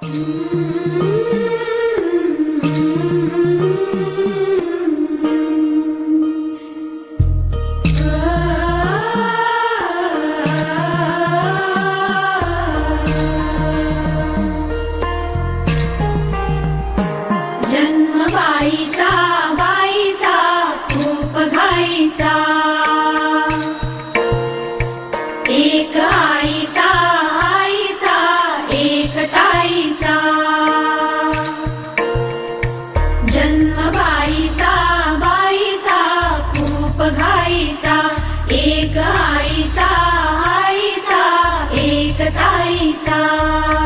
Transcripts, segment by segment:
Mm-hmm. ताईचा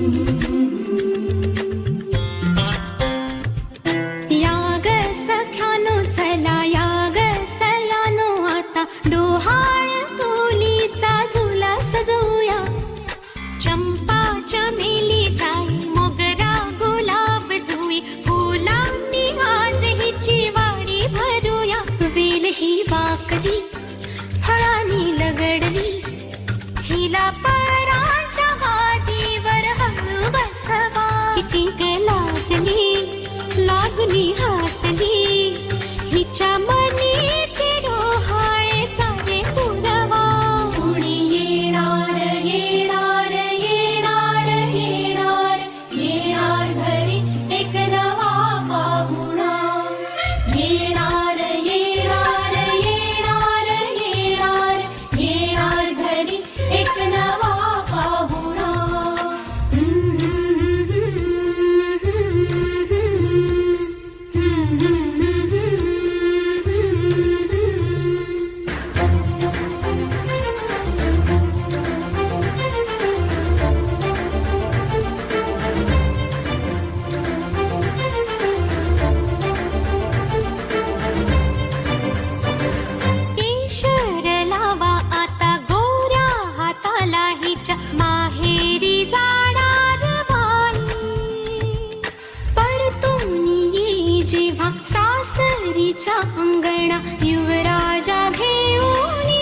you. सरीच्या अंगणा युवराजा घेऊन